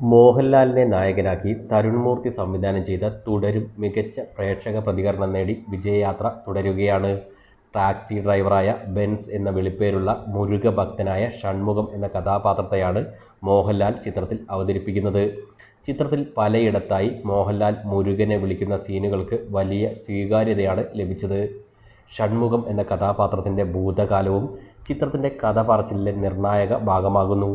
മോഹൻലാലിനെ നായകനാക്കി തരുൺ മൂർത്തി സംവിധാനം ചെയ്ത തുടരും മികച്ച പ്രേക്ഷക പ്രതികരണം നേടി വിജയയാത്ര തുടരുകയാണ്. ടാക്സി ഡ്രൈവറായ ബെൻസ് എന്ന വിളിപ്പേരുള്ള മുരുക ഭക്തനായ ഷൺമുഖം എന്ന കഥാപാത്രത്തെയാണ് മോഹൻലാൽ ചിത്രത്തിൽ അവതരിപ്പിക്കുന്നത്. ചിത്രത്തിൽ പലയിടത്തായി മോഹൻലാൽ മുരുകനെ വിളിക്കുന്ന സീനുകൾക്ക് വലിയ സ്വീകാര്യതയാണ് ലഭിച്ചത്. ഷൺമുഖം എന്ന കഥാപാത്രത്തിന്റെ ഭൂതകാലവും ചിത്രത്തിന്റെ കഥ പറച്ചിലിലെ നിർണായക ഭാഗമാകുന്നു.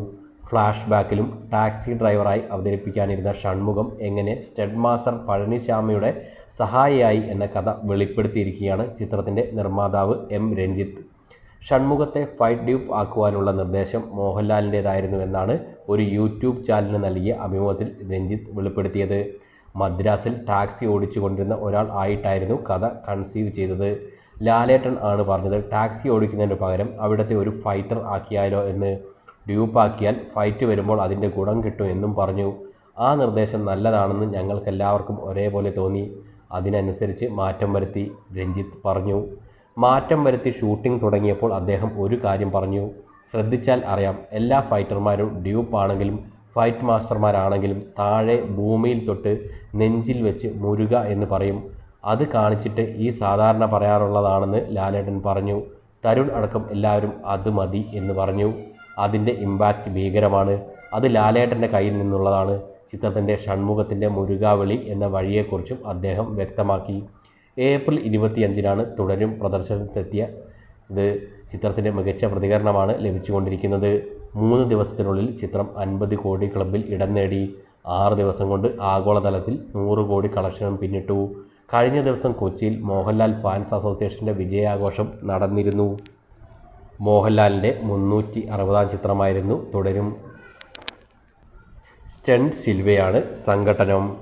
ഫ്ലാഷ് ബാക്കിലും ടാക്സി ഡ്രൈവറായി അവതരിപ്പിക്കാനിരുന്ന ഷൺമുഖം എങ്ങനെ സ്റ്റഡ് മാസ്റ്റർ പഴനിശ്യാമിയുടെ സഹായിയായി എന്ന കഥ വെളിപ്പെടുത്തിയിരിക്കുകയാണ് ചിത്രത്തിന്റെ നിർമ്മാതാവ് എം രഞ്ജിത്ത്. ഷൺമുഖത്തെ ഫൈറ്റ് ഡ്യൂപ്പ് ആക്കുവാനുള്ള നിർദ്ദേശം മോഹൻലാലിന്റേതായിരുന്നുവെന്നാണ് ഒരു യൂട്യൂബ് ചാനലിന് നൽകിയ അഭിമുഖത്തിൽ രഞ്ജിത്ത് വെളിപ്പെടുത്തിയത്. മദ്രാസിൽ ടാക്സി ഓടിച്ചുകൊണ്ടിരുന്ന ഒരാൾ ആയിട്ടായിരുന്നു കഥ കൺസീവ് ചെയ്തത്. ലാലേട്ടൻ ആണ് പറഞ്ഞത് ടാക്സി ഓടിക്കുന്നതിന് പകരം അവിടുത്തെ ഒരു ഫൈറ്റർ ആക്കിയാലോ എന്ന്. ഡ്യൂപ്പാക്കിയാൽ ഫൈറ്റ് വരുമ്പോൾ അതിന്റെ ഗുണം കിട്ടും എന്നും പറഞ്ഞു. ആ നിർദ്ദേശം നല്ലതാണെന്ന് ഞങ്ങൾക്കെല്ലാവർക്കും ഒരേപോലെ തോന്നി. അതിനനുസരിച്ച് മാറ്റം വരുത്തി രഞ്ജിത്ത് പറഞ്ഞു. മാറ്റം വരുത്തി ഷൂട്ടിംഗ് തുടങ്ങിയപ്പോൾ അദ്ദേഹം ഒരു കാര്യം പറഞ്ഞു. ശ്രദ്ധിച്ചാൽ അറിയാം എല്ലാ ഫൈറ്റർമാരും ഡ്യൂപ്പ് ആണെങ്കിലും ഫൈറ്റ് മാസ്റ്റർമാരാണെങ്കിലും താഴെ ഭൂമിയിൽ തൊട്ട് നെഞ്ചിൽ വെച്ച് മുരുക എന്ന് പറയും. അത് കാണിച്ചിട്ട് ഈ സാധാരണ പറയാറുള്ളതാണെന്ന് ലാലേട്ടൻ പറഞ്ഞു. തരുൺ അടക്കം എല്ലാവരും അത് മതി എന്ന് പറഞ്ഞു. അതിന്റെ ഇമ്പാക്റ്റ് ഭീകരമാണ്. അത് ലാലേട്ടന്റെ കയ്യിൽ നിന്നുള്ളതാണ്. ചിത്രത്തിന്റെ ഷൺമുഖത്തിന്റെ മുരുകാവളി എന്ന വഴിയെക്കുറിച്ചും അദ്ദേഹം വ്യക്തമാക്കി. ഏപ്രിൽ ഇരുപത്തിയഞ്ചിനാണ് തുടരും പ്രദർശനത്തിലെത്തിയ ഇത് ചിത്രത്തിന്റെ മികച്ച പ്രതികരണമാണ് ലഭിച്ചുകൊണ്ടിരിക്കുന്നത്. മൂന്ന് ദിവസത്തിനുള്ളിൽ ചിത്രം അൻപത് കോടി ക്ലബിൽ ഇടം നേടി. ആറ് ദിവസം കൊണ്ട് ആഗോളതലത്തിൽ നൂറ് കോടി കളക്ഷനും പിന്നിട്ടു. കഴിഞ്ഞ ദിവസം കൊച്ചിയിൽ മോഹൻലാൽ ഫാൻസ് അസോസിയേഷന്റെ വിജയാഘോഷം നടന്നിരുന്നു. മോഹൻലാലിന്റെ മുന്നൂറ്റി അറുപതാം ചിത്രമായിരുന്നു തുടരും. സ്റ്റെൻ സിൽവയാണ് സംഘട്ടനം.